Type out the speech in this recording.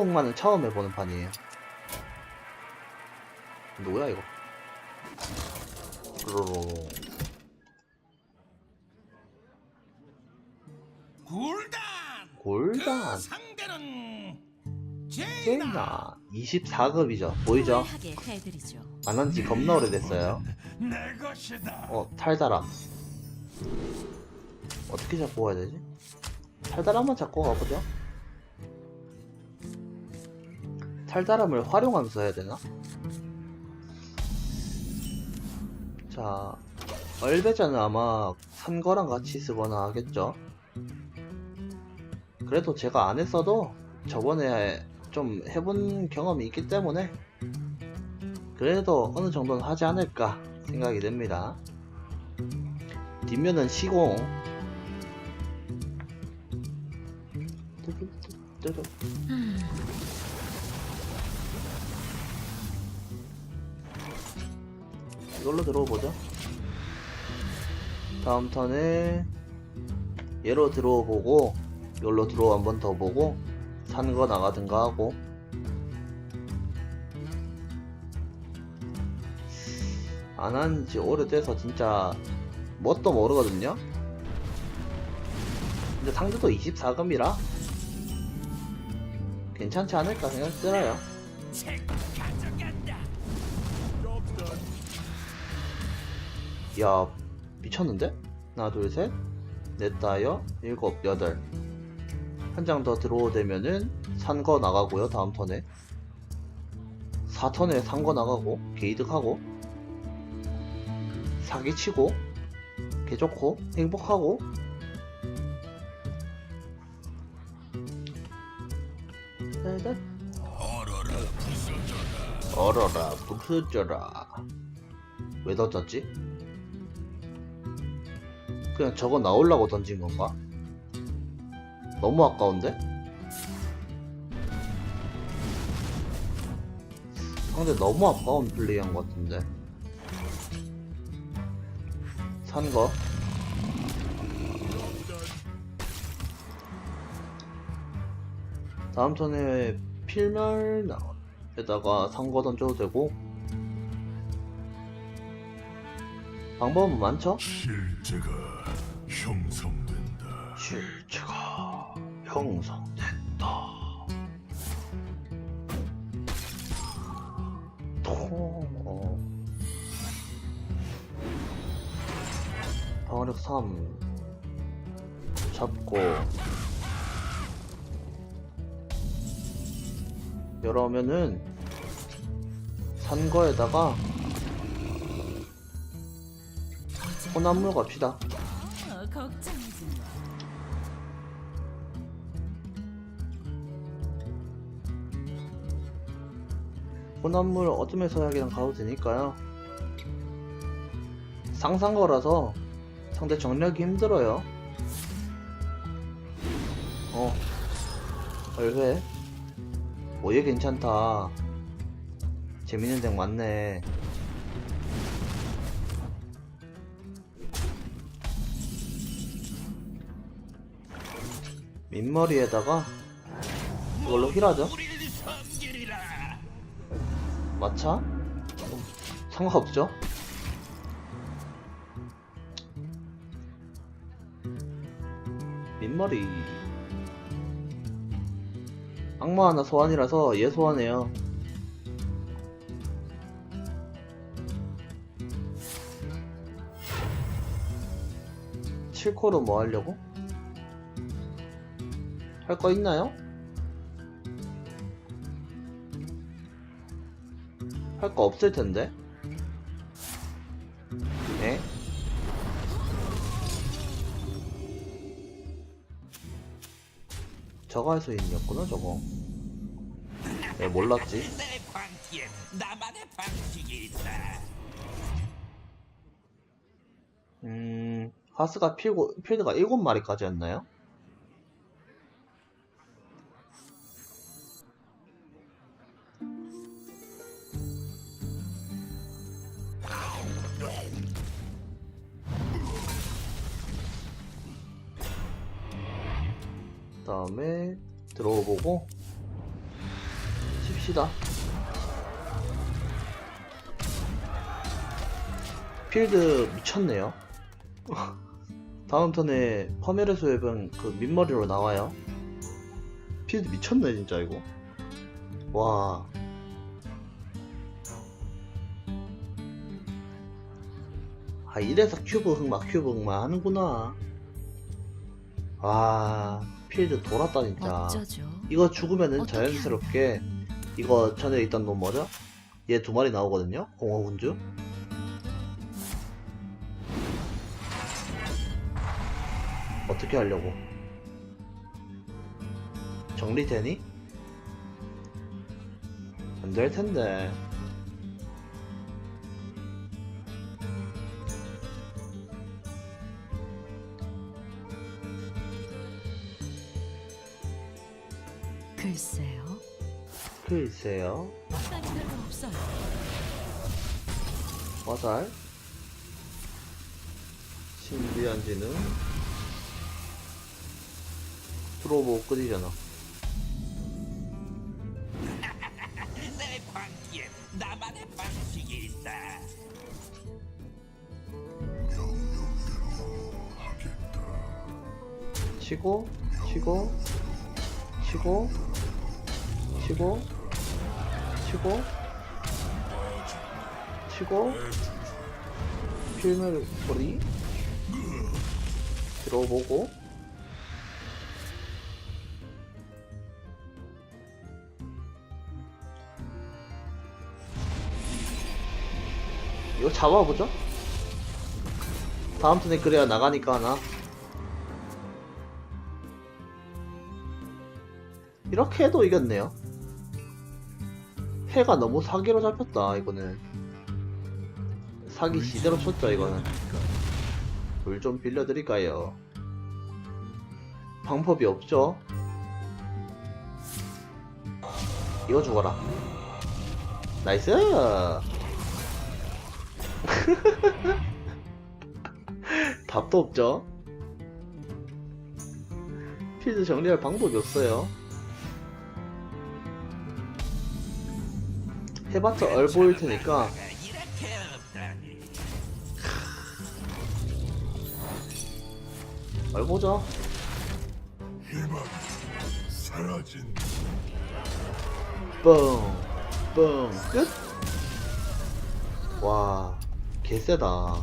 한국만은 처음 해보는 판이에요. 뭐야 이거? 르르르. 굴단 골단 그 상대는 제이나 제이나 24급이죠. 보이죠? 안 한 지 겁나 오래됐어요. 어 탈다람. 어떻게 잡고 가야 되지? 탈다람만 잡고 가보죠. 탈다람을 활용하면서 해야 되나? 자, 얼배자는 아마 산 거랑 같이 쓰거나 하겠죠. 그래도 제가 안 했어도 저번에 좀 해본 경험이 있기 때문에 그래도 어느 정도는 하지 않을까 생각이 됩니다. 뒷면은 시공. 이걸로 들어오보죠. 다음 턴에 얘로 들어오보고 이걸로 들어오 한 번 더 보고 산 거 나가든가 하고 안 한 지 오래돼서 진짜 뭣도 모르거든요. 근데 상대도 24금이라 괜찮지 않을까 생각 들어요. 야 미쳤는데? 하나 둘셋 넷 다여 일곱 여덟 한 장 더 들어오되면은 산 거 나가고요 다음 턴에 4턴에 산 거 나가고 게이득하고 사기치고 개좋고 행복하고. 얼어라 부서져라 얼어라 부서져라 왜 던졌지? 그냥 저거 나오려고 던진 건가? 너무 아까운데? 상대 너무 아까운 플레이한 것 같은데 산거 다음 턴에 필멸 나에다가 산거 던져도 되고 방법은 많죠? 실제가 형성된다 실체가 형성됐다. 통, 방어력 3 잡고 이러면은 산 거에다가 호남물 갑시다. 혼합물 어둠의 서약이랑 가도 되니까요. 상상거라서 상대 정력이 힘들어요. 어, 얼회. 오얘 괜찮다. 재밌는 덱 많네. 민머리에다가 이걸로 힐하죠? 마차? 음, 상관없죠? 민머리 악마 하나 소환이라서 얘 소환해요 칠코로 뭐 하려고? 할 거 있나요? 할 거 없을 텐데. 에? 저거 할 수 있냐구나 저거. 에 몰랐지. 나만의 방식이 있다 음 하스가 필고 필드가 7마리까지였나요? 다음에 들어보고 봅시다. 필드 미쳤네요. 다음 턴에 파메르 소엽은 그 민머리로 나와요. 필드 미쳤네 진짜 이거. 와. 아 이래서 큐브 흑막 큐브 흑막 하는구나. 와 필드 돌았다 진짜. 어쩌죠? 이거 죽으면은 어떻게 자연스럽게 이거 전에 있던 놈 뭐죠? 얘 두 마리 나오거든요. 공허군주. 어떻게 하려고? 정리되니? 안 될 텐데. 글쎄요. 글쎄요. 시간이 별로 없어요. 화살. 신비한 지능. 들어보고 끄지잖아. 내 광기에 나만의 방식이 있다. 치고, 치고, 치고, 치고, 치고, 치고, 필멜 소리 들어보고, 이거 잡아보죠? 다음 턴에 그래야 나가니까 하나. 이렇게 해도 이겼네요. 해가 너무 사기로 잡혔다, 이거는. 사기 시대로 쳤죠, 이거는. 물좀 빌려드릴까요? 방법이 없죠? 이거 죽어라. 나이스! 답도 없죠? 필드 정리할 방법이 없어요. 해봤자 얼 보일 테니까. 얼 보죠. 희망이 사라진 뻥, 뻥, 끝. 와, 개쎄다.